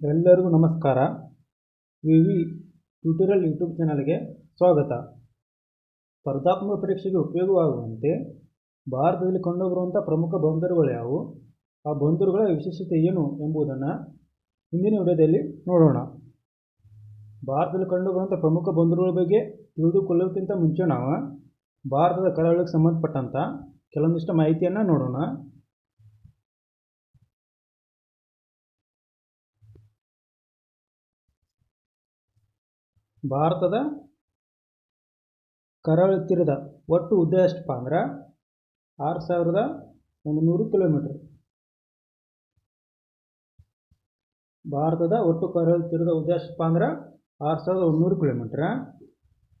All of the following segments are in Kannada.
ಎಲ್ಲರಿಗೂ ನಮಸ್ಕಾರ. ವಿ ವಿ ಟ್ಯೂಟೋರಿಯಲ್ ಯೂಟ್ಯೂಬ್ ಚಾನಲ್ಗೆ ಸ್ವಾಗತ. ಸ್ಪರ್ಧಾತ್ಮಕ ಪರೀಕ್ಷೆಗೆ ಉಪಯೋಗವಾಗುವಂತೆ ಭಾರತದಲ್ಲಿ ಕಂಡುಬರುವಂಥ ಪ್ರಮುಖ ಬಂದರುಗಳು ಯಾವುವು? ಆ ಬಂದರುಗಳ ವಿಶೇಷತೆ ಏನು ಎಂಬುದನ್ನು ಹಿಂದಿನ ವಿಡಿಯೋದಲ್ಲಿ ನೋಡೋಣ. ಭಾರತದಲ್ಲಿ ಕಂಡುಬರುವಂಥ ಪ್ರಮುಖ ಬಂದರುಗಳ ಬಗ್ಗೆ ತಿಳಿದುಕೊಳ್ಳೋಕ್ಕಿಂತ ಮುಂಚೆ ನಾವು ಭಾರತದ ಕರಾವಳಿಗೆ ಸಂಬಂಧಪಟ್ಟಂಥ ಕೆಲವೊಂದಿಷ್ಟು ಮಾಹಿತಿಯನ್ನು ನೋಡೋಣ. ಭಾರತದ ಕರಾವಳಿ ತೀರದ ಒಟ್ಟು ಉದ್ದ ಎಷ್ಟಪ್ಪ ಅಂದ್ರೆ ಆರು ಸಾವಿರದ ಒಂದು ನೂರು ಕಿಲೋಮೀಟ್ರ್. ಭಾರತದ ಒಟ್ಟು ಕರಾವಳಿ ತೀರದ ಉದ್ದ ಎಷ್ಟಪ್ಪ ಅಂದ್ರೆ ಆರು ಸಾವಿರದ ಒಂದುನೂರು ಕಿಲೋಮೀಟ್ರ್.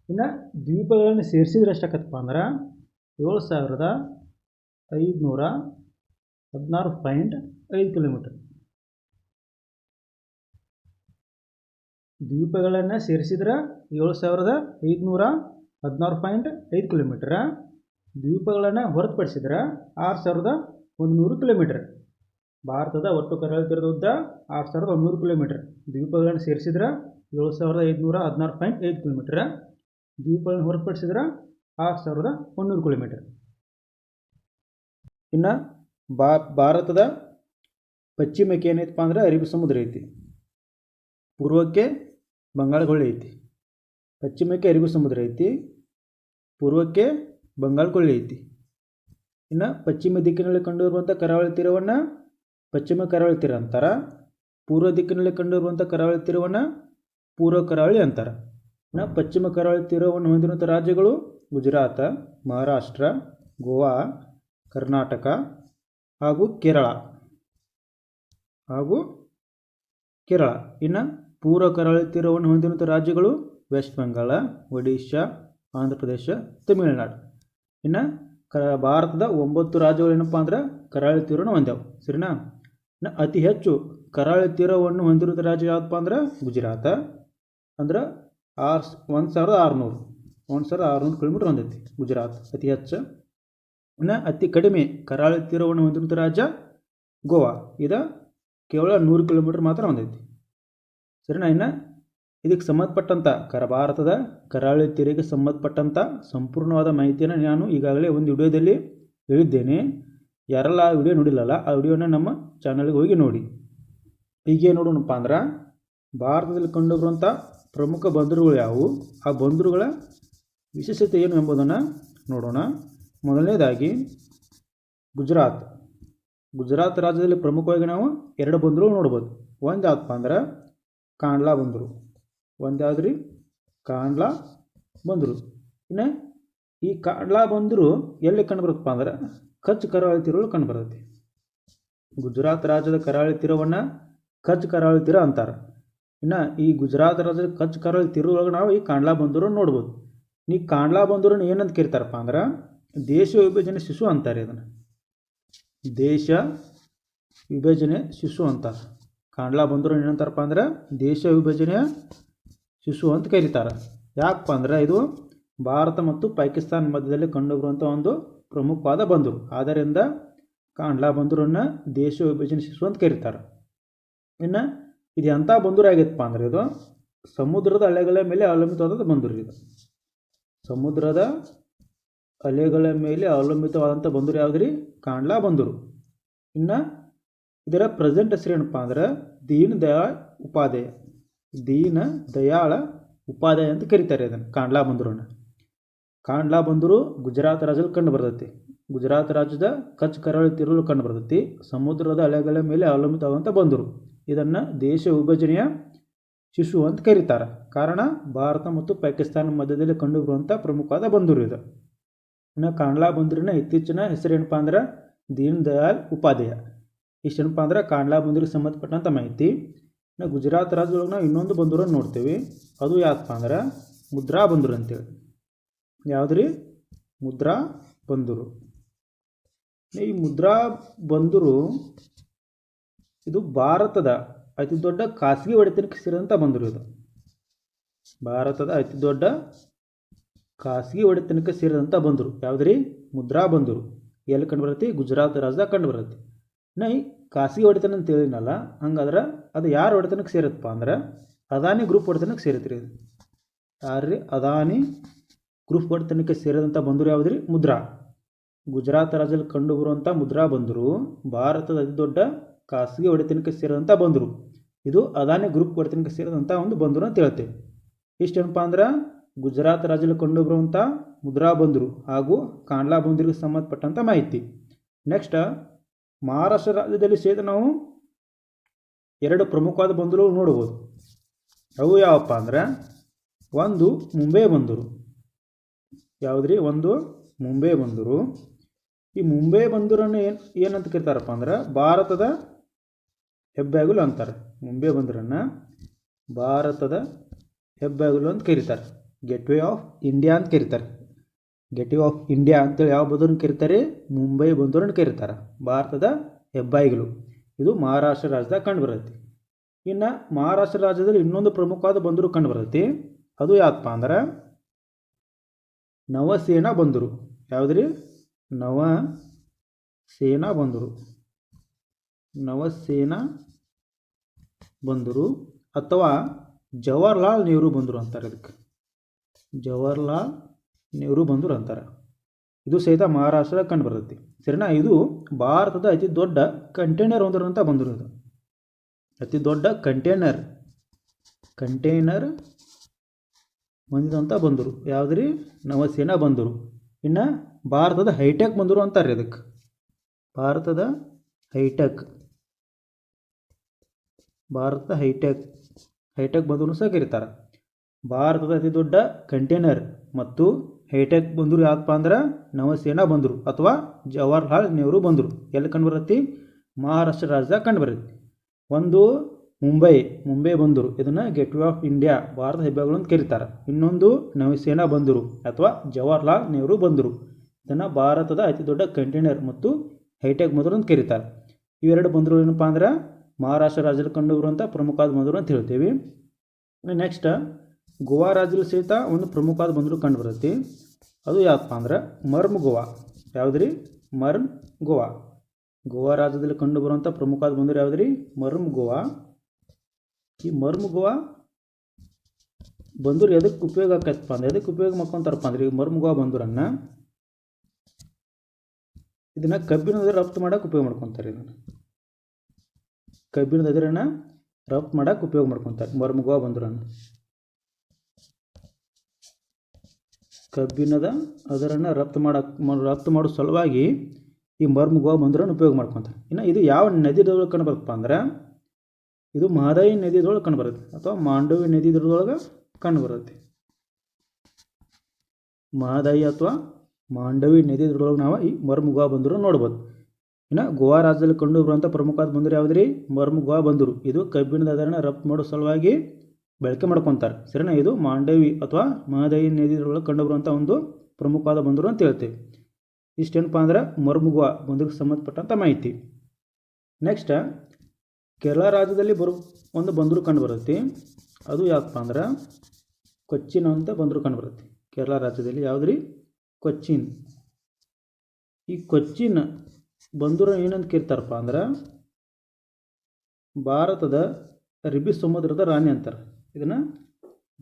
ಇನ್ನು ದ್ವೀಪಗಳನ್ನು ಸೇರಿಸಿದ್ರೆ ಎಷ್ಟಾಗತ್ತಪ್ಪ ಅಂದ್ರೆ ಏಳು ಸಾವಿರದ ಐದುನೂರ ಹದಿನಾರು ಪಾಯಿಂಟ್ ಐದು ಕಿಲೋಮೀಟ್ರ್. ದ್ವೀಪಗಳನ್ನು ಸೇರಿಸಿದ್ರೆ ಏಳು ಸಾವಿರದ ಐದುನೂರ ಹದಿನಾರು ಪಾಯಿಂಟ್ ಐದು ಕಿಲೋಮೀಟ್ರ. ದ್ವೀಪಗಳನ್ನು ಹೊರತುಪಡಿಸಿದ್ರೆ ಆರು ಸಾವಿರದ ಒಂದು ನೂರು ಕಿಲೋಮೀಟ್ರ್. ಭಾರತದ ಒಟ್ಟು ಕರಾವಳಿ ತೀರದ ಉದ್ದ ಆರು ಸಾವಿರದ ಒಂದುನೂರು ಕಿಲೋಮೀಟ್ರ್. ದ್ವೀಪಗಳನ್ನು ಸೇರಿಸಿದ್ರೆ ಏಳು ಸಾವಿರದ ಐದುನೂರ ಹದಿನಾರು ಪಾಯಿಂಟ್ ಐದು ಕಿಲೋಮೀಟ್ರ್. ದ್ವೀಪಗಳನ್ನು ಹೊರತುಪಡಿಸಿದ್ರೆ ಆರು ಸಾವಿರದ ಒಂದುನೂರು ಕಿಲೋಮೀಟ್ರ್. ಇನ್ನು ಭಾರತದ ಪಶ್ಚಿಮಕ್ಕೆ ಏನೈತಪ್ಪ ಅಂದ್ರೆ ಅರಬ್ಬಿ ಸಮುದ್ರ ಐತಿ. ಪೂರ್ವಕ್ಕೆ ಬಂಗಾಳ ಐತಿ. ಪಶ್ಚಿಮಕ್ಕೆ ಅರಿಗು ಸಮುದ್ರ ಐತಿ. ಪೂರ್ವಕ್ಕೆ ಬಂಗಾಳ ಕೊಳ್ಳಿ ಐತಿ. ಇನ್ನು ಪಶ್ಚಿಮ ದಿಕ್ಕಿನಲ್ಲಿ ಕಂಡುಬರುವಂಥ ಕರಾವಳಿ ತೀರವನ್ನು ಪಶ್ಚಿಮ ಕರಾವಳಿ ತೀರ ಅಂತಾರೆ. ಪೂರ್ವ ದಿಕ್ಕಿನಲ್ಲಿ ಕಂಡುಬರುವಂಥ ಕರಾವಳಿ ತೀರವನ್ನು ಪೂರ್ವ ಕರಾವಳಿ ಅಂತಾರೆ. ಇನ್ನು ಪಶ್ಚಿಮ ಕರಾವಳಿ ತೀರವನ್ನು ಹೊಂದಿರುವಂಥ ರಾಜ್ಯಗಳು ಗುಜರಾತ, ಮಹಾರಾಷ್ಟ್ರ, ಗೋವಾ, ಕರ್ನಾಟಕ ಹಾಗೂ ಕೇರಳ. ಹಾಗೂ ಕೇರಳ. ಇನ್ನು ಪೂರ್ವ ಕರಾವಳಿ ತೀರವನ್ನು ಹೊಂದಿರುವಂಥ ರಾಜ್ಯಗಳು ವೆಸ್ಟ್ ಬೆಂಗಾಳ ಒಡಿಶಾ ಆಂಧ್ರ ಪ್ರದೇಶ ತಮಿಳುನಾಡು. ಇನ್ನು ಕ ಭಾರತದ ಒಂಬತ್ತು ರಾಜ್ಯಗಳು ಏನಪ್ಪ ಅಂದ್ರೆ ಕರಾವಳಿ ತೀರವನ್ನು ಹೊಂದ್ಯಾವು ಸರಿನಾ? ಇನ್ನು ಅತಿ ಹೆಚ್ಚು ಕರಾವಳಿ ತೀರವನ್ನು ಹೊಂದಿರುವಂಥ ರಾಜ್ಯ ಯಾವುದಪ್ಪ ಅಂದ್ರೆ ಗುಜರಾತ. ಅಂದ್ರೆ ಆರು, ಒಂದು ಸಾವಿರದ ಆರುನೂರು, ಒಂದು ಸಾವಿರದ ಆರುನೂರು ಕಿಲೋಮೀಟ್ರ್ ಹೊಂದೈತಿ ಗುಜರಾತ್ ಅತಿ ಹೆಚ್ಚು. ಇನ್ನು ಅತಿ ಕಡಿಮೆ ಕರಾವಳಿ ತೀರವನ್ನು ಹೊಂದಿರುವಂಥ ರಾಜ್ಯ ಗೋವಾ. ಇದು ಕೇವಲ ನೂರು ಕಿಲೋಮೀಟ್ರ್ ಮಾತ್ರ ಹೊಂದೈತಿ ಸರಿನಾ ಇನ್ನು? ಇದಕ್ಕೆ ಸಂಬಂಧಪಟ್ಟಂಥ ಕರ ಭಾರತದ ಕರಾವಳಿ ತೀರಿಗೆ ಸಂಬಂಧಪಟ್ಟಂಥ ಸಂಪೂರ್ಣವಾದ ಮಾಹಿತಿಯನ್ನು ನಾನು ಈಗಾಗಲೇ ಒಂದು ವಿಡಿಯೋದಲ್ಲಿ ಹೇಳಿದ್ದೇನೆ. ಯಾರೆಲ್ಲ ಆ ವಿಡಿಯೋ ನೋಡಿಲ್ಲಲ್ಲ, ಆ ವಿಡಿಯೋನ ನಮ್ಮ ಚಾನಲ್ಗೆ ಹೋಗಿ ನೋಡಿ. ಹೀಗೆ ನೋಡೋಣಪ್ಪ ಅಂದ್ರೆ, ಭಾರತದಲ್ಲಿ ಕಂಡುಬರುವಂಥ ಪ್ರಮುಖ ಬಂದರುಗಳು ಯಾವುವು? ಆ ಬಂದರುಗಳ ವಿಶೇಷತೆ ಏನು ಎಂಬುದನ್ನು ನೋಡೋಣ. ಮೊದಲನೇದಾಗಿ, ಗುಜರಾತ್. ಗುಜರಾತ್ ರಾಜ್ಯದಲ್ಲಿ ಪ್ರಮುಖವಾಗಿ ನಾವು ಎರಡು ಬಂದರು ನೋಡ್ಬೋದು. ಒಂದು ಯಾವುದಪ್ಪ ಅಂದ್ರೆ ಕಾಂಡ್ಲಾ ಬಂದರು. ಒಂದಾದ್ರಿ ಕಾಣ್ಲಾ ಕಾಂಡ್ಲಾ ಬಂದರು. ಇನ್ನು ಈ ಕಾಂಡ್ಲಾ ಬಂದರು ಎಲ್ಲಿ ಕಂಡುಬರುತ್ತಪ್ಪ ಅಂದ್ರೆ ಕಚ್ ಕರಾವಳಿ ತೀರಗಳು ಕಂಡುಬರುತ್ತೆ ಗುಜರಾತ್ ರಾಜ್ಯದ ಕರಾವಳಿ ತೀರವನ್ನು ಕಚ್ ಕರಾವಳಿ ತೀರ ಅಂತಾರೆ. ಇನ್ನು ಈ ಗುಜರಾತ್ ರಾಜ್ಯದ ಕಚ್ ಕರಾವಳಿ ತೀರದೊಳಗೆ ನಾವು ಈ ಕಾಂಡ್ಲಾ ಬಂದರು ನೋಡ್ಬೋದು. ಈ ಕಾಂಡ್ಲಾ ಬಂದರು ಏನಂತ ಕರಿತಾರಪ್ಪ ಅಂದ್ರೆ ದೇಶ ವಿಭಜನೆ ಶಿಶು ಅಂತಾರೆ ಇದನ್ನು. ದೇಶ ವಿಭಜನೆ ಶಿಶು ಅಂತಾರೆ. ಕಾಂಡ್ಲಾ ಬಂದರು ಏನಂತಾರಪ್ಪ ಅಂದ್ರೆ ದೇಶ ವಿಭಜನೆಯ ಶಿಶು ಅಂತ ಕರೀತಾರೆ. ಯಾಕಪ್ಪ ಅಂದ್ರೆ ಇದು ಭಾರತ ಮತ್ತು ಪಾಕಿಸ್ತಾನ ಮಧ್ಯದಲ್ಲಿ ಕಂಡುಬರುವಂಥ ಒಂದು ಪ್ರಮುಖವಾದ ಬಂದರು ಆದ್ದರಿಂದ ಕಾಂಡ್ಲಾ ಬಂದರನ್ನು ದೇಶ ವಿಭಜನೆ ಶಿಶು ಅಂತ ಕರೀತಾರೆ. ಇನ್ನು ಇದು ಎಂಥ ಬಂದರು ಆಗೈತಪ್ಪ ಅಂದ್ರೆ ಇದು ಸಮುದ್ರದ ಅಲೆಗಳ ಮೇಲೆ ಅವಲಂಬಿತವಾದ ಬಂದರು ಇದು. ಸಮುದ್ರದ ಅಲೆಗಳ ಮೇಲೆ ಅವಲಂಬಿತವಾದಂಥ ಬಂದರು ಯಾವುದ್ರಿ? ಕಾಂಡ್ಲಾ ಬಂದರು. ಇನ್ನು ಇದರ ಪ್ರೆಸೆಂಟ್ ಹೆಸರು ಏನಪ್ಪ ಅಂದ್ರೆ ದೀನ್ ದಯಾಳ್ ಉಪಾಧ್ಯಾಯ. ದೀನ ದಯಾಳ ಉಪಾಧ್ಯಾಯ ಅಂತ ಕರೀತಾರೆ ಅದನ್ನು ಕಾಂಡ್ಲಾ ಬಂದರನ್ನು ಕಾಂಡ್ಲಾ ಬಂದರು ಗುಜರಾತ್ ರಾಜ್ಯದಲ್ಲಿ ಕಂಡು ಬರ್ತೈತಿ. ಗುಜರಾತ್ ರಾಜ್ಯದ ಕಚ್, ಕರಾವಳಿ ತೀರಲು ಕಂಡು ಬರ್ತೈತಿ. ಸಮುದ್ರದ ಅಲೆಗಳ ಮೇಲೆ ಅವಲಂಬಿತವಾದಂಥ ಬಂದರು. ಇದನ್ನು ದೇಶ ವಿಭಜನೆಯ ಶಿಶು ಅಂತ ಕರೀತಾರೆ. ಕಾರಣ ಭಾರತ ಮತ್ತು ಪಾಕಿಸ್ತಾನ ಮಧ್ಯದಲ್ಲಿ ಕಂಡುಬರುವಂಥ ಪ್ರಮುಖವಾದ ಬಂದರು ಇದು. ಇನ್ನು ಕಾಂಡ್ಲಾ ಬಂದರಿನ ಇತ್ತೀಚಿನ ಹೆಸರೇನಪ್ಪ ಅಂದ್ರೆ ದೀನ್ ದಯಾಳ್ ಉಪಾಧ್ಯಾಯ. ಇಷ್ಟೇನಪ್ಪ ಅಂದ್ರೆ ಕಾಂಡ್ಲಾ ಬಂದರಿಗೆ ಸಂಬಂಧಪಟ್ಟಂಥ ಮಾಹಿತಿ. ಇನ್ನು ಗುಜರಾತ್ ರಾಜ್ಯದೊಳಗೆ ನಾವು ಇನ್ನೊಂದು ಬಂದೂರನ್ನು ನೋಡ್ತೀವಿ. ಅದು ಯಾಕಪ್ಪ ಅಂದ್ರೆ ಮುದ್ರಾ ಬಂದರು ಅಂತೇಳಿ. ಯಾವುದ್ರಿ ಮುದ್ರಾ ಬಂದರು. ಈ ಮುದ್ರಾ ಬಂದರು ಇದು ಭಾರತದ ಅತಿ ದೊಡ್ಡ ಖಾಸಗಿ ಒಡೆತನಕ್ಕೆ ಸೇರಿದಂಥ ಬಂದರು ಇದು. ಭಾರತದ ಅತಿ ದೊಡ್ಡ ಖಾಸಗಿ ಒಡೆತನಕ್ಕೆ ಸೇರಿದಂಥ ಬಂದರು. ಯಾವುದ್ರಿ ಮುದ್ರಾ ಬಂದರು. ಎಲ್ಲಿ ಕಂಡು ಬರುತ್ತೆ? ಗುಜರಾತ್ ರಾಜ್ಯದಾಗ ಕಂಡು ಬರುತ್ತೆ. ಈ ಖಾಸಗಿ ಒಡೆತನ ಅಂತ ಹೇಳಿದ್ನಲ್ಲ, ಹಂಗಾದ್ರೆ ಅದು ಯಾರು ಒಡೆತನಕ್ಕೆ ಸೇರುತ್ತಪ್ಪ ಅಂದ್ರೆ ಅದಾನಿ ಗ್ರೂಪ್ ಒಡೆತನಕ್ಕೆ ಸೇರುತ್ತೆ ರೀ ಯಾರ್ರಿ? ಅದಾನಿ ಗ್ರೂಪ್ ಒಡೆತನಕ್ಕೆ ಸೇರಿದಂಥ ಬಂದರು ಯಾವುದು ರೀ ಮುದ್ರಾ. ಗುಜರಾತ್ ರಾಜ್ಯದಲ್ಲಿ ಕಂಡುಬರುವಂಥ ಮುದ್ರಾ ಬಂದರು, ಭಾರತದ ಅತಿ ದೊಡ್ಡ ಖಾಸಗಿ ಒಡೆತನಕ್ಕೆ ಸೇರಿದಂಥ ಬಂದರು. ಇದು ಅದಾನಿ ಗ್ರೂಪ್ ಒಡೆತನಕ್ಕೆ ಸೇರಿದಂಥ ಒಂದು ಬಂದರು ಅಂತ ಹೇಳ್ತೇವೆ. ಇಷ್ಟೇನಪ್ಪ ಅಂದ್ರೆ ಗುಜರಾತ್ ರಾಜ್ಯದಲ್ಲಿ ಕಂಡುಬರುವಂಥ ಮುದ್ರಾ ಬಂದರು ಹಾಗೂ ಕಾಂಡ್ಲಾ ಬಂದರಿಗೆ ಸಂಬಂಧಪಟ್ಟಂಥ ಮಾಹಿತಿ. ನೆಕ್ಸ್ಟ್ ಮಹಾರಾಷ್ಟ್ರ ರಾಜ್ಯದಲ್ಲಿ ಸೇದ ನಾವು ಎರಡು ಪ್ರಮುಖವಾದ ಬಂದರು ನೋಡ್ಬೋದು ಅವು ಯಾವಪ್ಪ ಅಂದ್ರೆ ಒಂದು ಮುಂಬೈ ಬಂದರು ಯಾವುದ್ರಿ? ಒಂದು ಮುಂಬೈ ಬಂದರು ಈ ಮುಂಬೈ ಬಂದರನ್ನು ಏನು ಏನಂತ ಕರಿತಾರಪ್ಪ ಅಂದ್ರೆ ಭಾರತದ ಹೆಬ್ಬಾಗಿಲು ಅಂತಾರೆ. ಮುಂಬೈ ಬಂದರನ್ನು ಭಾರತದ ಹೆಬ್ಬಾಗಿಲು ಅಂತ ಕರೀತಾರೆ. ಗೇಟ್ವೇ ಆಫ್ ಇಂಡಿಯಾ ಅಂತ ಕರೀತಾರೆ. ಗೆಟ್ವೇ ಆಫ್ ಇಂಡಿಯಾ ಅಂತೇಳಿ ಯಾವ ಬಂದರನ್ನು ಕರೀತಾರೆ? ಮುಂಬೈ ಬಂದರನ್ನು ಕರೀತಾರೆ. ಭಾರತದ ಹೆಬ್ಬಾಯಿಗಳು. ಇದು ಮಹಾರಾಷ್ಟ್ರ ರಾಜ್ಯದಾಗ ಕಂಡುಬರುತ್ತೆ. ಇನ್ನು ಮಹಾರಾಷ್ಟ್ರ ರಾಜ್ಯದಲ್ಲಿ ಇನ್ನೊಂದು ಪ್ರಮುಖವಾದ ಬಂದರು ಕಂಡುಬರುತ್ತೆ. ಅದು ಯಾವಪ್ಪ ಅಂದ್ರೆ ನವಸೇನಾ ಬಂದರು. ಯಾವುದ್ರಿ? ನವ ಸೇನಾ ಬಂದರು. ನವಸೇನಾ ಬಂದರು ಅಥವಾ ಜವಾಹರ್ಲಾಲ್ ನೆಹರು ಬಂದರು ಅಂತಾರೆ ಅದಕ್ಕೆ ಜವಾಹರ್ಲಾಲ್ ನೆಹರು ಬಂದರು ಅಂತಾರೆ. ಇದು ಸಹಿತ ಮಹಾರಾಷ್ಟ್ರದ ಕಂಡು ಬರ್ತೈತಿ. ಸರಿನಾ? ಇದು ಭಾರತದ ಅತಿ ದೊಡ್ಡ ಕಂಟೈನರ್ ಒಂದರ ಅಂತ ಬಂದರು ಇದು ಅತಿ ದೊಡ್ಡ ಕಂಟೈನರ್ ಕಂಟೈನರ್ ಹೊಂದಿದಂಥ ಬಂದರು. ಯಾವುದ್ರಿ? ನವಸೇನಾ ಬಂದರು. ಇನ್ನು ಭಾರತದ ಹೈಟೆಕ್ ಬಂದರು ಅಂತಾರೆ ಇದಕ್ಕೆ. ಭಾರತದ ಹೈಟೆಕ್. ಭಾರತದ ಹೈಟೆಕ್. ಹೈಟೆಕ್ ಬಂದರು ಸಹ ಕರೀತಾರೆ. ಭಾರತದ ಅತಿ ದೊಡ್ಡ ಕಂಟೈನರ್ ಮತ್ತು ಹೈಟೆಕ್ ಬಂದರು ಯಾವಪ್ಪ ಅಂದ್ರೆ ನವಸೇನಾ ಬಂದರು ಅಥವಾ ಜವಾಹರ್ಲಾಲ್ ನೆಹರು ಬಂದರು. ಎಲ್ಲಿ ಕಂಡು ಬರುತ್ತೆ? ಮಹಾರಾಷ್ಟ್ರ ರಾಜ್ಯದಾಗ ಕಂಡು ಬರುತ್ತೆ. ಒಂದು ಮುಂಬೈ ಮುಂಬೈ ಬಂದರು. ಇದನ್ನು ಗೇಟ್ವೇ ಆಫ್ ಇಂಡಿಯಾ ಭಾರತ ಹೆಬ್ಬಾಗಿಲು ಅಂತ ಕರೀತಾರೆ. ಇನ್ನೊಂದು ನವಸೇನಾ ಬಂದರು ಅಥವಾ ಜವಾಹರ್ಲಾಲ್ ನೆಹರು ಬಂದರು. ಇದನ್ನು ಭಾರತದ ಅತಿ ದೊಡ್ಡ ಕಂಟೈನರ್ ಮತ್ತು ಹೈಟೆಕ್ ಬಂದರು ಅಂತ ಕರೀತಾರೆ. ಇವೆರಡು ಬಂದರು ಏನಪ್ಪ ಅಂದ್ರೆ ಮಹಾರಾಷ್ಟ್ರ ರಾಜ್ಯದಲ್ಲಿ ಕಂಡುಬರುವಂಥ ಪ್ರಮುಖವಾದ ಬಂದರು ಅಂತ ಹೇಳ್ತೀವಿ. ನೆಕ್ಸ್ಟ್ ಗೋವಾ ರಾಜ್ಯದಲ್ಲಿ ಸಹಿತ ಒಂದು ಪ್ರಮುಖವಾದ ಬಂದರು ಕಂಡುಬರುತ್ತೆ ಅದು ಯಾವಪ್ಪ ಅಂದ್ರೆ ಮರ್ಮ್ ಗೋವಾ. ಯಾವುದ್ರಿ? ಮರ್ಮ್ ಗೋವಾ. ಗೋವಾ ರಾಜ್ಯದಲ್ಲಿ ಕಂಡುಬರುವಂಥ ಪ್ರಮುಖವಾದ ಬಂದರು ಯಾವುದ್ರಿ? ಮರ್ಮ್ ಗೋವಾ. ಈ ಮರ್ಮ್ ಗೋವಾ ಬಂದರು ಎದಕ್ಕೆ ಉಪಯೋಗ ಆಕೈತಪ್ಪ ಅಂದ್ರೆ ಎದಕ್ಕೆ ಉಪಯೋಗ ಮಾಡ್ಕೊತಾರಪ್ಪ ಅಂದ್ರೆ, ಈ ಮರ್ಮ್ ಗೋವಾ ಬಂದರನ್ನು ಇದನ್ನು ಕಬ್ಬಿಣದ ರಫ್ತು ಮಾಡೋಕೆ ಉಪಯೋಗ ಮಾಡ್ಕೊತಾರೆ ಇದನ್ನು. ಕಬ್ಬಿಣದ ಅದರನ್ನು ರಫ್ತು ಮಾಡಕ್ಕೆ ಉಪಯೋಗ ಮಾಡ್ಕೊತಾರೆ ಮರ್ಮ್ ಗೋವಾ ಬಂದರನ್ನು. ಕಬ್ಬಿಣದ ಅದರನ್ನು ರಫ್ತು ಮಾಡಕ್ಕೆ ರಫ್ತು ಮಾಡೋ ಸಲುವಾಗಿ ಈ ಮರ್ಮ ಗೋವಾ ಬಂದರನ್ನು ಉಪಯೋಗ ಮಾಡ್ಕೊತಾರೆ. ಇನ್ನು ಇದು ಯಾವ ನದಿದೊಳಗೆ ಕಂಡು ಬರುತ್ತಪ್ಪ ಅಂದ್ರೆ ಇದು ಮಹದಾಯಿ ನದಿದೊಳಗೆ ಕಂಡು ಬರುತ್ತೆ ಅಥವಾ ಮಾಂಡವಿ ನದಿದೊಳಗೆ ಕಂಡು ಬರುತ್ತೆ ಮಹದಾಯಿ ಅಥವಾ ಮಾಂಡವಿ ನದಿದೊಳಗೆ ನಾವು ಈ ಮರ್ಮ ಗೋವಾ ಬಂದರು ನೋಡ್ಬೋದು. ಇನ್ನು ಗೋವಾ ರಾಜ್ಯದಲ್ಲಿ ಕಂಡು ಬರುವಂಥ ಪ್ರಮುಖವಾದ ಬಂದರು ಯಾವುದ್ರಿ? ಮರ್ಮ ಬಂದರು. ಇದು ಕಬ್ಬಿಣದ ಅದರನ್ನು ರಫ್ತು ಮಾಡೋ ಸಲುವಾಗಿ ಬಳಕೆ ಮಾಡ್ಕೊತಾರೆ. ಸರಿನಾ? ಇದು ಮಾಂಡವಿ ಅಥವಾ ಮಹದಾಯಿ ಕಂಡು ಕಂಡುಬರುವಂಥ ಒಂದು ಪ್ರಮುಖವಾದ ಬಂದರು ಅಂತ ಹೇಳ್ತೇವೆ. ಇಷ್ಟೇನಪ್ಪ ಅಂದ್ರೆ ಮರ್ಮುಗುವ ಗೋವಾ ಬಂದರಿಗೆ ಸಂಬಂಧಪಟ್ಟಂಥ ಮಾಹಿತಿ. ನೆಕ್ಸ್ಟ್ ಕೇರಳ ರಾಜ್ಯದಲ್ಲಿ ಬರು ಒಂದು ಬಂದರು ಕಂಡುಬರುತ್ತೆ. ಅದು ಯಾಕಪ್ಪ ಅಂದ್ರೆ ಕೊಚ್ಚಿನ್ ಅಂತ ಬಂದರು ಕಂಡುಬರುತ್ತೆ. ಕೇರಳ ರಾಜ್ಯದಲ್ಲಿ ಯಾವುದ್ರಿ? ಕೊಚ್ಚಿನ್. ಈ ಕೊಚ್ಚಿನ್ ಬಂದರು ಏನಂತ ಕೇಳ್ತಾರಪ್ಪ ಅಂದ್ರೆ ಭಾರತದ ರಿಬಿ ಸಮುದ್ರದ ರಾಣಿ ಅಂತಾರೆ. ಇದನ್ನು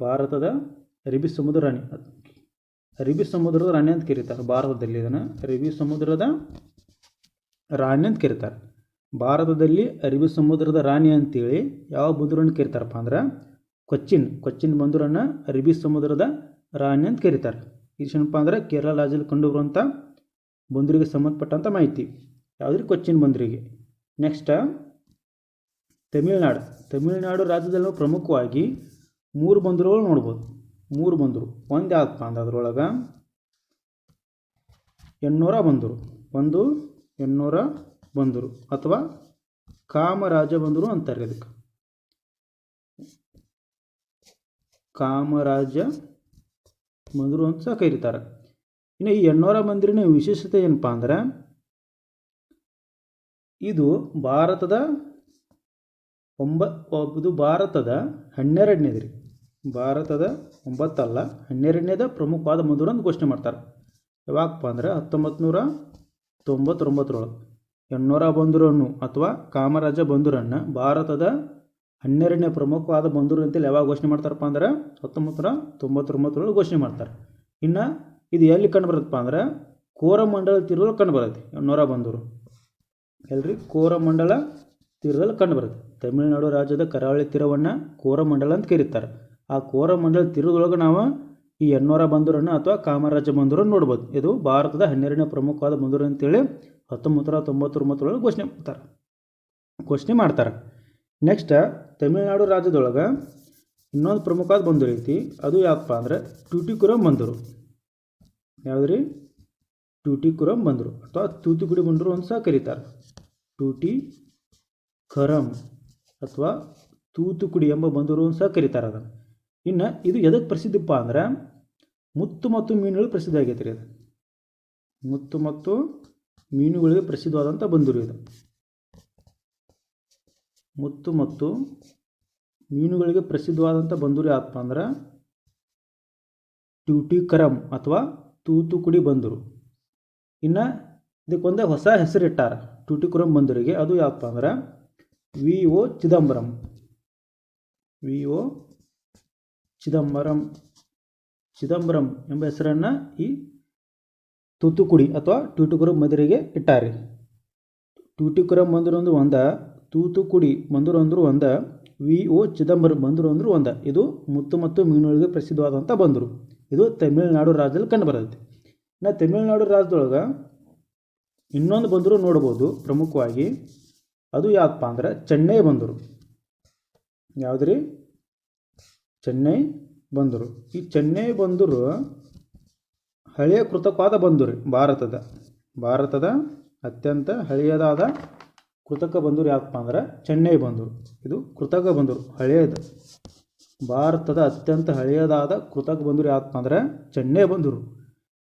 ಭಾರತದ ಅರಬ್ಬಿ ಸಮುದ್ರ ರಾಣಿ. ಅರಬ್ಬಿ ಸಮುದ್ರದ ರಾಣಿ ಅಂತ ಕರೀತಾರೆ. ಭಾರತದಲ್ಲಿ ಇದನ್ನು ಅರಬ್ಬಿ ಸಮುದ್ರದ ರಾಣಿ ಅಂತ ಕರೀತಾರೆ. ಭಾರತದಲ್ಲಿ ಅರಬ್ಬಿ ಸಮುದ್ರದ ರಾಣಿ ಅಂತೇಳಿ ಯಾವ ಬಂದರನ್ನು ಕರೀತಾರಪ್ಪ ಅಂದ್ರೆ ಕೊಚ್ಚಿನ್. ಕೊಚ್ಚಿನ್ ಬಂದರನ್ನು ಅರಬ್ಬಿ ಸಮುದ್ರದ ರಾಣಿ ಅಂತ ಕರೀತಾರೆ. ಇದೇನಪ್ಪ ಅಂದ್ರೆ ಕೇರಳ ರಾಜ್ಯದಲ್ಲಿ ಕಂಡುಬರುವಂಥ ಬಂದರಿಗೆ ಸಂಬಂಧಪಟ್ಟಂಥ ಮಾಹಿತಿ. ಯಾವುದ್ರಿ? ಕೊಚ್ಚಿನ್ ಬಂದರಿಗೆ. ನೆಕ್ಸ್ಟ್ ತಮಿಳುನಾಡು. ತಮಿಳುನಾಡು ರಾಜ್ಯದಲ್ಲಿ ಪ್ರಮುಖವಾಗಿ ಮೂರು ಬಂದರುಗಳು ನೋಡ್ಬೋದು. ಮೂರು ಬಂದರು. ಒಂದು ಯಾವುದಪ್ಪ ಅಂದ್ರೆ ಅದರೊಳಗೆ? ಎನ್ನೂರ ಬಂದರು. ಒಂದು ಎನ್ನೂರ ಬಂದರು. ಅಥವಾ ಕಾಮರಾಜ ಬಂದರು ಅಂತಾರೆ ಅದಕ್ಕೆ ಕಾಮರಾಜ ಬಂದರು ಅಂತ ಸಹ ಕರೀತಾರೆ. ಇನ್ನು ಈ ಎನ್ನೂರ ಬಂದರಿನ ವಿಶೇಷತೆ ಏನಪ್ಪ ಅಂದ್ರೆ, ಇದು ಭಾರತದ ಒಂಬ ಇದು ಭಾರತದ ಹನ್ನೆರಡನೇದು ರೀ ಭಾರತದ ಒಂಬತ್ತಲ್ಲ, ಹನ್ನೆರಡನೇದ ಪ್ರಮುಖವಾದ ಮಧುರ ಅಂತ ಘೋಷಣೆ ಮಾಡ್ತಾರೆ. ಯಾವಾಗಪ್ಪ ಅಂದ್ರೆ ಹತ್ತೊಂಬತ್ತು ನೂರ ತೊಂಬತ್ತೊಂಬತ್ತರೊಳಗೆ. ಎಣ್ಣೂರ ಬಂದೂರನ್ನು ಅಥವಾ ಕಾಮರಾಜ ಬಂದರನ್ನು ಭಾರತದ ಹನ್ನೆರಡನೇ ಪ್ರಮುಖವಾದ ಬಂದರು ಅಂತೇಳಿ ಯಾವಾಗ ಘೋಷಣೆ ಮಾಡ್ತಾರಪ್ಪ ಅಂದ್ರೆ ಹತ್ತೊಂಬತ್ತು ನೂರ ತೊಂಬತ್ತೊಂಬತ್ತರೊಳಗೆ ಘೋಷಣೆ ಮಾಡ್ತಾರೆ. ಇನ್ನು ಇದು ಎಲ್ಲಿ ಕಂಡು ಬರುತ್ತಪ್ಪ ಅಂದ್ರೆ ಕೋರಮಂಡಲ ತೀರದಲ್ಲಿ ಕಂಡು ಬರುತ್ತೆ, ಎಣ್ಣೂರ ಬಂದರು. ಎಲ್ರಿ? ಕೋರಮಂಡಲ ತೀರದಲ್ಲಿ ಕಂಡು ಬರುತ್ತೆ. ತಮಿಳುನಾಡು ರಾಜ್ಯದ ಕರಾವಳಿ ತೀರವನ್ನು ಕೋರಮಂಡಲ ಅಂತ ಕರೀತಾರೆ. ಆ ಕೋರಮಂಡಲ ತೀರದೊಳಗೆ ನಾವು ಈ ಎನ್ನೋರ ಬಂದೂರನ್ನು ಅಥವಾ ಕಾಮರಾಜ ಬಂದೂರನ್ನು ನೋಡ್ಬೋದು. ಇದು ಭಾರತದ ಹನ್ನೆರಡನೇ ಪ್ರಮುಖವಾದ ಬಂದರು ಅಂತೇಳಿ ಹತ್ತೊಂಬತ್ತು ನೂರ ತೊಂಬತ್ತೊಂಬತ್ತರೊಳಗೆ ಘೋಷಣೆ ಮಾಡ್ತಾರೆ. ಘೋಷಣೆ ಮಾಡ್ತಾರೆ. ನೆಕ್ಸ್ಟ್ ತಮಿಳುನಾಡು ರಾಜ್ಯದೊಳಗೆ ಇನ್ನೊಂದು ಪ್ರಮುಖವಾದ ಬಂದರು ಐತಿ. ಅದು ಯಾಕಪ್ಪ ಅಂದರೆ ಟ್ಯೂಟಿಕುರಂ ಬಂದರು. ಯಾವ್ದು ರೀ ಟ್ಯೂಟಿಕುರಂ ಬಂದರು. ಅಥವಾ ತೂತುಕುಡಿ ಬಂದರು ಅಂತ ಸಹ ಕರೀತಾರೆ. ಟೂಟಿ ಖರಂ ಅಥವಾ ತೂತುಕುಡಿ ಎಂಬ ಬಂದರು ಸಹ ಕರೀತಾರೆ ಅದನ್ನು. ಇನ್ನು ಇದು ಎದಕ್ಕೆ ಪ್ರಸಿದ್ಧಪ್ಪ ಅಂದ್ರೆ ಮುತ್ತು ಮತ್ತು ಮೀನುಗಳು ಪ್ರಸಿದ್ಧ ಆಗೈತೆ ರೀ ಅದು. ಮುತ್ತು ಮತ್ತು ಮೀನುಗಳಿಗೆ ಪ್ರಸಿದ್ಧವಾದಂಥ ಬಂದರು ಇದು. ಮುತ್ತು ಮತ್ತು ಮೀನುಗಳಿಗೆ ಪ್ರಸಿದ್ಧವಾದಂಥ ಬಂದರು ಯಾವಪ್ಪ ಅಂದ್ರೆ ಟ್ಯೂಟಿಕರಮ್ ಅಥವಾ ತೂತುಕುಡಿ ಬಂದರು. ಇನ್ನು ಇದಕ್ಕೊಂದೇ ಹೊಸ ಹೆಸರಿಟ್ಟಾರ ಟ್ಯೂಟಿಕುರಮ್ ಬಂದರಿಗೆ. ಅದು ಯಾವಪ್ಪ ಅಂದ್ರೆ V O Chidambaram. V O Chidambaram. Chidambaram ಎಂಬ ಹೆಸರನ್ನು ಈ ತೂತುಕುಡಿ ಅಥವಾ ಟೂಟುಕುರ ಮದುವೆಗೆ ಇಟ್ಟಾರೆ. ಟೂಟುಕುರ ಬಂದರು ಅಂದ್ರೆ ಒಂದ, ತೂತುಕುಡಿ ಬಂದರು ಅಂದರು ಒಂದ ವಿ ಒ ಚಿದಂಬರಂ ಬಂದರು ಅಂದರು ಒಂದ. ಇದು ಮುತ್ತು ಮತ್ತು ಮೀನುಗಳಿಗೆ ಪ್ರಸಿದ್ಧವಾದಂಥ ಬಂದರು. ಇದು ತಮಿಳುನಾಡು ರಾಜ್ಯದಲ್ಲಿ ಕಂಡು ಬರುತ್ತೆ ಇನ್ನು ತಮಿಳುನಾಡು ರಾಜ್ಯದೊಳಗೆ ಇನ್ನೊಂದು ಬಂದರು ನೋಡ್ಬೋದು ಪ್ರಮುಖವಾಗಿ. ಅದು ಯಾವಪ್ಪ ಅಂದ್ರೆ ಚೆನ್ನೈ ಬಂದರು. ಯಾವುದ್ರಿ? ಚೆನ್ನೈ ಬಂದರು. ಈ ಚೆನ್ನೈ ಬಂದರು ಹಳೆಯ ಕೃತಕವಾದ ಬಂದರು ಭಾರತದ. ಭಾರತದ ಅತ್ಯಂತ ಹಳೆಯದಾದ ಕೃತಕ ಬಂದರು ಯಾಕಪ್ಪ ಅಂದ್ರೆ ಚೆನ್ನೈ ಬಂದರು. ಇದು ಕೃತಕ ಬಂದರು, ಹಳೆಯದು. ಭಾರತದ ಅತ್ಯಂತ ಹಳೆಯದಾದ ಕೃತಕ ಬಂದರು ಯಾಕಪ್ಪ ಅಂದ್ರೆ ಚೆನ್ನೈ ಬಂದರು.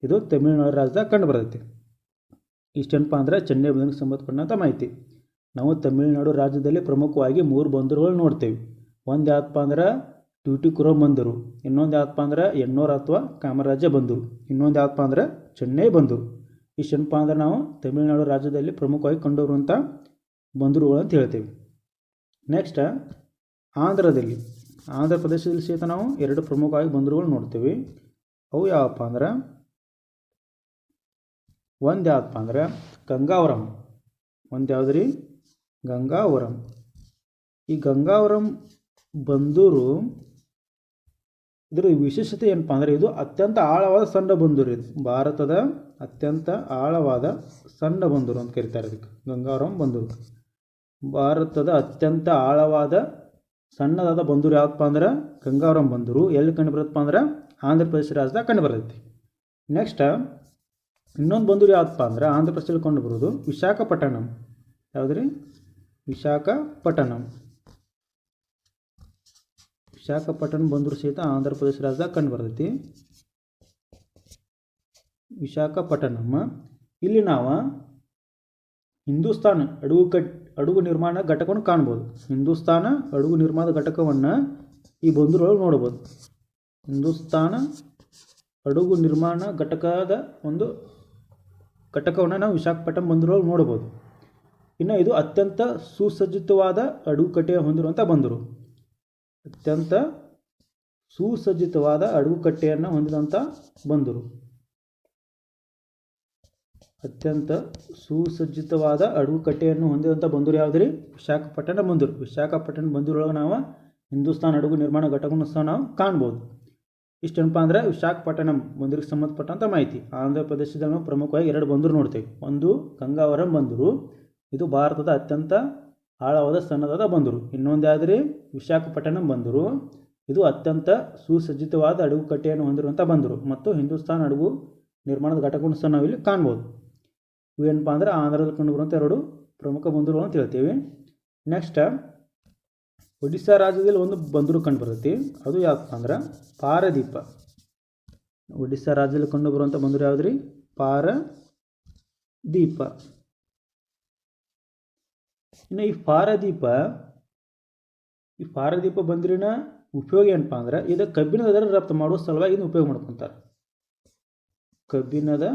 ಇದು ತಮಿಳುನಾಡು ರಾಜ್ಯದಾಗ ಕಂಡು ಬರ್ತೈತಿ. ಇಷ್ಟೇನಪ್ಪ ಅಂದ್ರೆ ಚೆನ್ನೈ ಬಂದರಿಗೆ ಸಂಬಂಧಪಟ್ಟಂಥ ಮಾಹಿತಿ. ನಾವು ತಮಿಳುನಾಡು ರಾಜ್ಯದಲ್ಲಿ ಪ್ರಮುಖವಾಗಿ ಮೂರು ಬಂದರುಗಳು ನೋಡ್ತೇವೆ. ಒಂದು ಯಾವ್ದಪ್ಪ ಅಂದ್ರೆ ಟ್ಯೂಟಿಕುರಂ ಬಂದರು. ಇನ್ನೊಂದು ಯಾವ್ದಪ್ಪ ಅಂದ್ರೆ ಎಣ್ಣೂರು ಅಥವಾ ಕಾಮರಾಜ ಬಂದರು. ಇನ್ನೊಂದು ಯಾವಪ್ಪ ಅಂದ್ರೆ ಚೆನ್ನೈ ಬಂದರು. ಇಷ್ಟೇನಪ್ಪ ಅಂದ್ರೆ ನಾವು ತಮಿಳುನಾಡು ರಾಜ್ಯದಲ್ಲಿ ಪ್ರಮುಖವಾಗಿ ಕಂಡುಬರುವಂಥ ಬಂದರುಗಳು ಅಂತ ಹೇಳ್ತೇವೆ. ನೆಕ್ಸ್ಟ್ ಆಂಧ್ರದಲ್ಲಿ. ಆಂಧ್ರ ಪ್ರದೇಶದಲ್ಲಿ ಸಹಿತ ನಾವು ಎರಡು ಪ್ರಮುಖವಾಗಿ ಬಂದರುಗಳು ನೋಡ್ತೇವೆ. ಅವು ಯಾವಪ್ಪ ಅಂದ್ರೆ ಒಂದು ಯಾವ್ದಪ್ಪ ಅಂದ್ರೆ ಗಂಗಾವರಂ. ಒಂದು ಯಾವುದ್ರಿ? ಗಂಗಾವರಂ. ಈ ಗಂಗಾವರಂ ಬಂದೂರು, ಇದರ ವಿಶೇಷತೆ ಏನಪ್ಪ ಅಂದರೆ ಇದು ಅತ್ಯಂತ ಆಳವಾದ ಸಣ್ಣ ಬಂದೂರು ಇದು. ಭಾರತದ ಅತ್ಯಂತ ಆಳವಾದ ಸಣ್ಣ ಬಂದೂರು ಅಂತ ಕರೀತಾರೆ ಇದಕ್ಕೆ. ಗಂಗಾವರಂ ಬಂದೂರು. ಭಾರತದ ಅತ್ಯಂತ ಆಳವಾದ ಸಣ್ಣದಾದ ಬಂದೂರು ಯಾವಪ್ಪ ಅಂದ್ರೆ ಗಂಗಾವರಂ ಬಂದೂರು. ಎಲ್ಲಿ ಕಂಡು ಬರುತ್ತಪ್ಪ ಅಂದ್ರೆ ಆಂಧ್ರ ಪ್ರದೇಶ ರಾಜ್ಯದಾಗ ಕಂಡು ಬರ್ತೈತಿ. ನೆಕ್ಸ್ಟ್ ಇನ್ನೊಂದು ಬಂದೂರು ಯಾವಪ್ಪ ಅಂದ್ರೆ ಆಂಧ್ರ ಪ್ರದೇಶದಲ್ಲಿ ಕಂಡು ಬರೋದು ವಿಶಾಖಪಟ್ಟಣಂ. ಯಾವುದ್ರಿ? ವಿಶಾಖಪಟ್ಟಣಂ. ವಿಶಾಖಪಟ್ಟಣಂ ಬಂದರು ಸಹಿತ ಆಂಧ್ರ ಪ್ರದೇಶ ರಾಜ್ಯದಾಗ ಕಂಡು ಬರ್ತೈತಿ. ವಿಶಾಖಪಟ್ಟಣಂ. ಇಲ್ಲಿ ನಾವು ಹಿಂದೂಸ್ತಾನ್ ಅಡುಗು ಕಟ್, ಅಡುಗು ನಿರ್ಮಾಣ ಘಟಕವನ್ನು ಕಾಣ್ಬೋದು. ಹಿಂದೂಸ್ತಾನ ಅಡುಗು ನಿರ್ಮಾಣ ಘಟಕವನ್ನು ಈ ಬಂದರೊಳಗೆ ನೋಡ್ಬೋದು. ಹಿಂದೂಸ್ತಾನ ಅಡುಗು ನಿರ್ಮಾಣ ಘಟಕದ ಒಂದು ಘಟಕವನ್ನು ನಾವು ವಿಶಾಖಪಟ್ಟಣಂ ಬಂದರೊಳಗೆ ನೋಡ್ಬೋದು. ಇನ್ನು ಇದು ಅತ್ಯಂತ ಸುಸಜ್ಜಿತವಾದ ಅಡುಗೆಕಟ್ಟೆ ಹೊಂದಿರುವಂಥ ಬಂದರು. ಅತ್ಯಂತ ಸುಸಜ್ಜಿತವಾದ ಅಡುಕಟ್ಟೆಯನ್ನು ಹೊಂದಿದಂಥ ಬಂದರು. ಅತ್ಯಂತ ಸುಸಜ್ಜಿತವಾದ ಅಡುಗೆಕಟ್ಟೆಯನ್ನು ಹೊಂದಿದಂಥ ಬಂದರು ಯಾವುದ್ರಿ? ವಿಶಾಖಪಟ್ಟಣ ಬಂದರು. ವಿಶಾಖಪಟ್ಟಣ ಬಂದಿರೊಳಗೆ ನಾವು ಹಿಂದೂಸ್ತಾನ್ ಅಡುಗು ನಿರ್ಮಾಣ ಘಟಕವನ್ನು ಸಹ ನಾವು ಕಾಣ್ಬೋದು. ಇಷ್ಟೇನಪ್ಪ ಅಂದರೆ ವಿಶಾಖಪಟ್ಟಣಂ ಬಂದರಿಗೆ ಸಂಬಂಧಪಟ್ಟಂಥ ಮಾಹಿತಿ. ಆಂಧ್ರ ಪ್ರದೇಶದಲ್ಲಿ ಪ್ರಮುಖವಾಗಿ ಎರಡು ಬಂದರು ನೋಡ್ತೇವೆ. ಒಂದು ಗಂಗಾವರಂ ಬಂದರು. ಇದು ಭಾರತದ ಅತ್ಯಂತ ಆಳವಾದ, ಸಣ್ಣದಾದ ಬಂದರು. ಇನ್ನೊಂದಾದರೆ ವಿಶಾಖಪಟ್ಟಣಂ ಬಂದರು. ಇದು ಅತ್ಯಂತ ಸುಸಜ್ಜಿತವಾದ ಅಡುಗೆಕಟ್ಟೆಯನ್ನು ಹೊಂದಿರುವಂಥ ಬಂದರು. ಮತ್ತು ಹಿಂದೂಸ್ತಾನ್ ಅಡುಗು ನಿರ್ಮಾಣದ ಘಟಕವನ್ನು ಸಹ ನಾವಿಲ್ಲಿ ಕಾಣ್ಬೋದು. ಇವೇನಪ್ಪ ಅಂದರೆ ಆಂಧ್ರದಲ್ಲಿ ಕಂಡುಬರುವಂಥ ಎರಡು ಪ್ರಮುಖ ಬಂದರುಗಳು ಅಂತ ಹೇಳ್ತೀವಿ. ನೆಕ್ಸ್ಟ್ ಒಡಿಸ್ಸಾ ರಾಜ್ಯದಲ್ಲಿ ಒಂದು ಬಂದರು ಕಂಡುಬರುತ್ತೆ. ಬರ್ತೈತಿ ಅದು ಯಾವಪ್ಪ ಅಂದ್ರೆ ಪಾರದೀಪ. ಒಡಿಶಾ ರಾಜ್ಯದಲ್ಲಿ ಕಂಡುಬರುವಂಥ ಬಂದರು ಯಾವುದ್ರಿ? ಪಾರದೀಪ. ಇನ್ನು ಈ ಪಾರದೀಪ ಈ ಪಾರದೀಪ ಬಂದ್ರಿನ ಉಪಯೋಗ ಏನಪ್ಪ ಅಂದ್ರೆ ಇದು ಕಬ್ಬಿಣದ ರಫ್ತು ಮಾಡುವ ಸಲುವಾಗಿ ಇದನ್ನು ಉಪಯೋಗ ಮಾಡ್ಕೊತಾರೆ. ಕಬ್ಬಿಣದ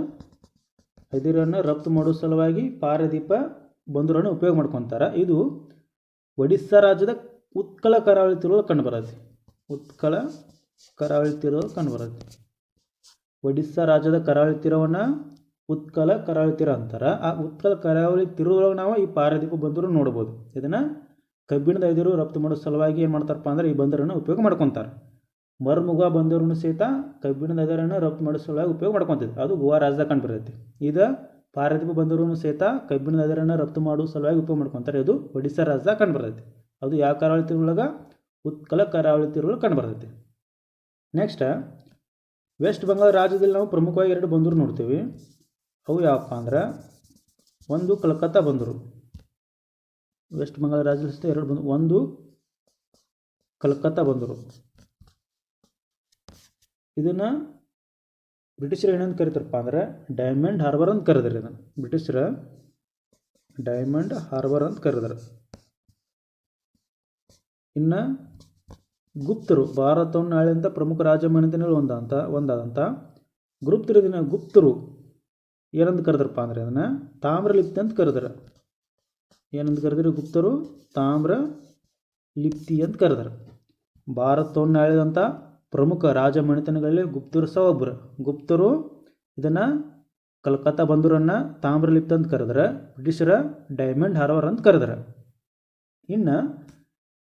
ಅದಿರನ್ನು ರಫ್ತು ಮಾಡುವ ಸಲುವಾಗಿ ಪಾರದೀಪ ಬಂದರನ್ನು ಉಪಯೋಗ ಮಾಡ್ಕೊತಾರೆ. ಇದು ಒಡಿಸ್ಸಾ ರಾಜ್ಯದ ಉತ್ಕಲ ಕರಾವಳಿ ತೀರದಲ್ಲಿ ಕಂಡುಬರುತ್ತೆ ಉತ್ಕಲ ಕರಾವಳಿ ತೀರದಲ್ಲಿ ಕಂಡುಬರುತ್ತೆ ಒಡಿಸ್ಸಾ ರಾಜ್ಯದ ಕರಾವಳಿ ತೀರವನ್ನು ಉತ್ಕಲ ಕರಾವಳಿ ತೀರ ಅಂತಾರೆ, ಆ ಉತ್ಕಲ ಕರಾವಳಿ ತೀರದೊಳಗೆ ನಾವು ಈ ಪಾರದೀಪ ಬಂದರು ನೋಡ್ಬೋದು. ಇದನ್ನು ಕಬ್ಬಿಣದ ಐದರು ರಫ್ತು ಮಾಡೋ ಸಲುವಾಗಿ ಏನು ಮಾಡ್ತಾರಪ್ಪ ಅಂದ್ರೆ ಈ ಬಂದರನ್ನು ಉಪಯೋಗ ಮಾಡ್ಕೊತಾರೆ. ಮರ್ಮುಗ ಬಂದರನ್ನು ಸಹಿತ ಕಬ್ಬಿಣದ ಐದರನ್ನು ರಫ್ತು ಮಾಡೋ ಸಲುವಾಗಿ ಉಪಯೋಗ ಮಾಡ್ಕೊತಿದ್ರು. ಅದು ಗೋವಾ ರಾಜ್ಯದಾಗ ಕಂಡುಬರುತ್ತೆ ಇದು ಪಾರದೀಪ ಬಂದರನ್ನು ಸಹಿತ ಕಬ್ಬಿಣದ ಐದರನ್ನು ರಫ್ತು ಮಾಡೋ ಸಲುವಾಗಿ ಉಪಯೋಗ ಮಾಡ್ಕೊತಾರೆ. ಇದು ಒಡಿಶಾ ರಾಜ್ಯದಾಗ ಕಂಡುಬರ್ತೈತಿ ಅದು ಯಾವ ಕರಾವಳಿ ತೀರೊಳಗೆ ಉತ್ಕಲ ಕರಾವಳಿ ತೀರೊಳಗೆ ಕಂಡುಬರ್ತೈತಿ ನೆಕ್ಸ್ಟ್ ವೆಸ್ಟ್ ಬಂಗಾಳ ರಾಜ್ಯದಲ್ಲಿ ನಾವು ಪ್ರಮುಖವಾಗಿ ಎರಡು ಬಂದರು ನೋಡ್ತೀವಿ. ಅವು ಯಾವಪ್ಪ ಅಂದ್ರೆ ಒಂದು ಕಲ್ಕತ್ತಾ ಬಂದರು. ವೆಸ್ಟ್ ಬಂಗಾಳ ರಾಜ್ಯದಲ್ಲಿ ಎರಡು ಬಂದು ಒಂದು ಕಲ್ಕತ್ತಾ ಬಂದರು. ಇದನ್ನು ಬ್ರಿಟಿಷರು ಏನಂತ ಕರಿತಾರಪ್ಪ ಅಂದ್ರೆ ಡೈಮಂಡ್ ಹಾರ್ಬರ್ ಅಂತ ಕರೆದ್ರಿ ಇದನ್ನು. ಬ್ರಿಟಿಷರ ಡೈಮಂಡ್ ಹಾರ್ಬರ್ ಅಂತ ಕರೆದ್ರು ಇನ್ನು ಗುಪ್ತರು, ಭಾರತವನ್ನು ಆಳಿದಂಥ ಪ್ರಮುಖ ರಾಜಮನೆತನಗಳು ಒಂದಂತ ಒಂದಾದಂಥ ಗುಪ್ತರ ದಿನ ಗುಪ್ತರು ಏನಂತ ಕರೆದ್ರಪ್ಪ ಅಂದ್ರೆ ಅದನ್ನು? ತಾಮ್ರಲಿಪ್ತಿ ಅಂತ ಕರೆದ್ರು. ಏನಂತ ಕರೆದ್ರಿ ಗುಪ್ತರು? ತಾಮ್ರ ಲಿಪ್ತಿ ಅಂತ ಕರೆದ್ರು. ಭಾರತವನ್ನು ಆಳಿದಂಥ ಪ್ರಮುಖ ರಾಜಮನೆತನಗಳಲ್ಲಿ ಗುಪ್ತರು ಸಹ ಒಬ್ಬರು ಗುಪ್ತರು ಇದನ್ನು ಕಲ್ಕತ್ತಾ ಬಂದೂರನ್ನು ತಾಮ್ರಲಿಪ್ತ ಅಂತ ಕರೆದ್ರೆ, ಬ್ರಿಟಿಷರ ಡೈಮಂಡ್ ಹಾರ್ವರ್ ಅಂತ ಕರೆದ್ರೆ. ಇನ್ನು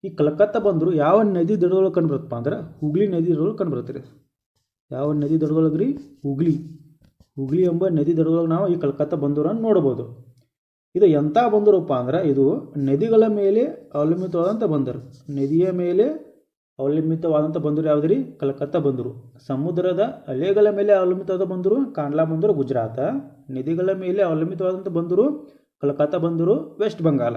ಈ ಕಲ್ಕತ್ತಾ ಬಂದರು ಯಾವ ನದಿ ದಡೊಳಗೆ ಕಂಡು ಬರುತ್ತಪ್ಪ ಅಂದ್ರೆ ಹುಗ್ಲಿ ನದಿ ದಡದೊಳಗೆ ಕಂಡುಬರುತ್ತೆ ರೀ ಯಾವ ನದಿ ದಡದೊಳಗೆ ರೀ ಹುಗ್ಲಿ ಹುಗ್ಲಿ ಎಂಬ ನದಿ ದಡದೊಳಗೆ ನಾವು ಈ ಕಲ್ಕತ್ತಾ ಬಂದೂರನ್ನು ನೋಡ್ಬೋದು. ಇದು ಎಂಥ ಬಂದರಪ್ಪ ಅಂದ್ರೆ ಇದು ನದಿಗಳ ಮೇಲೆ ಅವಲಂಬಿತವಾದಂಥ ಬಂದರು. ನದಿಯ ಮೇಲೆ ಅವಲಂಬಿತವಾದಂಥ ಬಂದರು ಯಾವುದ್ರಿ ಕಲ್ಕತ್ತಾ ಬಂದರು. ಸಮುದ್ರದ ಅಲೆಗಳ ಮೇಲೆ ಅವಲಂಬಿತವಾದ ಬಂದರು, ಕಾಂಡ್ಲಾ ಬಂದರು, ಗುಜರಾತ. ನದಿಗಳ ಮೇಲೆ ಅವಲಂಬಿತವಾದಂಥ ಬಂದರು, ಕಲ್ಕತ್ತಾ ಬಂದರು, ವೆಸ್ಟ್ ಬಂಗಾಲ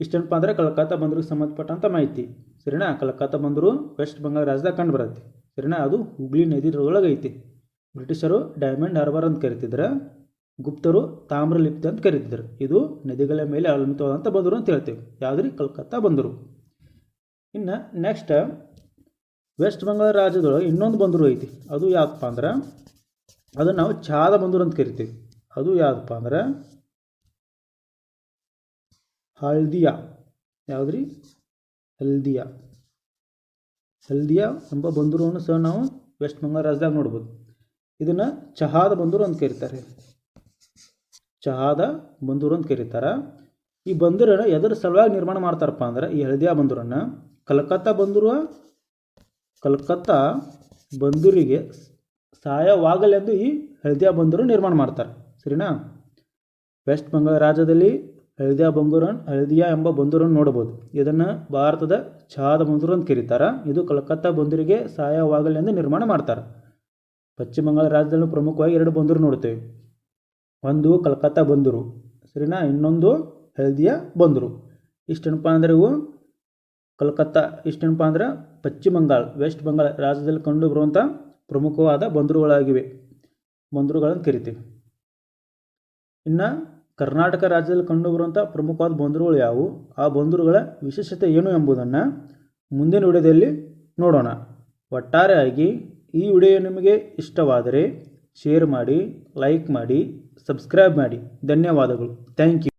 ಇಷ್ಟೇನಪ್ಪ ಅಂದರೆ ಕಲ್ಕತ್ತಾ ಬಂದರಿಗೆ ಸಂಬಂಧಪಟ್ಟಂಥ ಮಾಹಿತಿ. ಸರಿನಾ? ಕಲ್ಕತ್ತಾ ಬಂದರು, ವೆಸ್ಟ್ ಬಂಗಾಳ ರಾಜ್ಯದಾಗ ಕಂಡು ಬರುತ್ತೆ. ಸರಿನಾ? ಅದು ಹುಗ್ಲಿ ನದಿ ಐತಿ ಬ್ರಿಟಿಷರು ಡೈಮಂಡ್ ಹಾರ್ಬರ್ ಅಂತ ಕರಿತಿದ್ರು, ಗುಪ್ತರು ತಾಮ್ರಲಿಪ್ತಿ ಅಂತ ಕರೀತಿದ್ರು. ಇದು ನದಿಗಳ ಮೇಲೆ ಅವಲಂಬಿತವಾದಂಥ ಬಂದರು ಅಂತ ಹೇಳ್ತೀವಿ. ಯಾವುದ್ರಿ? ಕಲ್ಕತ್ತಾ ಬಂದರು. ಇನ್ನು ನೆಕ್ಸ್ಟ್ ವೆಸ್ಟ್ ಬಂಗಾಳ ರಾಜ್ಯದೊಳಗೆ ಇನ್ನೊಂದು ಬಂದರು ಐತಿ. ಅದು ಯಾವ್ದಪ್ಪ ಅಂದ್ರೆ ಅದನ್ನು ನಾವು ಚಾದ ಬಂದರು ಅಂತ ಕರಿತೀವಿ. ಅದು ಯಾವುದಪ್ಪ ಅಂದ್ರೆ, ಹಲ್ದಿಯಾ. ಯಾವುದ್ರಿ? ಹಲ್ದಿಯಾ. ಹಲ್ದಿಯಾ ಎಂಬ ಬಂದರು ಸಹ ನಾವು ವೆಸ್ಟ್ ಬಂಗಾಳ ರಾಜ್ಯದಾಗ ನೋಡ್ಬೋದು. ಇದನ್ನು ಚಹಾದ ಬಂದೂರು ಅಂತ ಕರೀತಾರೆ. ಚಹಾದ ಬಂದೂರು ಅಂತ ಕರೀತಾರೆ. ಈ ಬಂದೂರನ್ನು ಎದರ ಸಲುವಾಗಿ ನಿರ್ಮಾಣ ಮಾಡ್ತಾರಪ್ಪ ಅಂದ್ರೆ ಈ ಹಳದಿಯಾ ಬಂದೂರನ್ನು ಕಲ್ಕತ್ತಾ ಬಂದರು, ಕಲ್ಕತ್ತಾ ಬಂದೂರಿಗೆ ಸಹಾಯವಾಗಲೆಂದು ಈ ಹಳದಿಯಾ ಬಂದರು ನಿರ್ಮಾಣ ಮಾಡ್ತಾರೆ. ಸರಿನಾ? ವೆಸ್ಟ್ ಬಂಗಾಳ ರಾಜ್ಯದಲ್ಲಿ ಹಳದಿಯಾ ಬಂಗೂರನ್ ಹಳದಿಯಾ ಎಂಬ ಬಂದೂರನ್ನು ನೋಡಬಹುದು. ಇದನ್ನು ಭಾರತದ ಚಹಾದ ಬಂದರು ಅಂತ ಕರೀತಾರೆ. ಇದು ಕಲ್ಕತ್ತಾ ಬಂದೂರಿಗೆ ಸಹಾಯವಾಗಲೆಂದು ನಿರ್ಮಾಣ ಮಾಡ್ತಾರೆ. ಪಶ್ಚಿಮ ಬಂಗಾಳ ರಾಜ್ಯದಲ್ಲಿ ಪ್ರಮುಖವಾಗಿ ಎರಡು ಬಂದರು ನೋಡ್ತೇವೆ. ಒಂದು ಕಲ್ಕತ್ತಾ ಬಂದರು. ಸರಿನಾ? ಇನ್ನೊಂದು ಹೆಲ್ದಿಯ ಬಂದರು. ಇಷ್ಟೇನಪ್ಪ ಅಂದರೆ ಇವು? ಕಲ್ಕತ್ತಾ ಇಷ್ಟೇನಪ್ಪ ಅಂದ್ರೆ ಪಶ್ಚಿಮ ಬಂಗಾಳ, ವೆಸ್ಟ್ ಬಂಗಾಳ ರಾಜ್ಯದಲ್ಲಿ ಕಂಡು ಬರುವಂಥ ಪ್ರಮುಖವಾದ ಬಂದರುಗಳಾಗಿವೆ. ಬಂದರುಗಳನ್ನು ಕರಿತೀವಿ. ಇನ್ನು ಕರ್ನಾಟಕ ರಾಜ್ಯದಲ್ಲಿ ಕಂಡುಬರುವಂಥ ಪ್ರಮುಖವಾದ ಬಂದರುಗಳು ಯಾವುವು? ಆ ಬಂದರುಗಳ ವಿಶೇಷತೆ ಏನು ಎಂಬುದನ್ನು ಮುಂದಿನ ವಿಡಿಯೋದಲ್ಲಿ ನೋಡೋಣ. ಒಟ್ಟಾರೆಯಾಗಿ ಈ ವಿಡಿಯೋ ನಿಮಗೆ ಇಷ್ಟವಾದರೆ ಶೇರ್ ಮಾಡಿ ಲೈಕ್ ಮಾಡಿ ಸಬ್ಸ್ಕ್ರೈಬ್ ಮಾಡಿ. ಧನ್ಯವಾದಗಳು. Thank you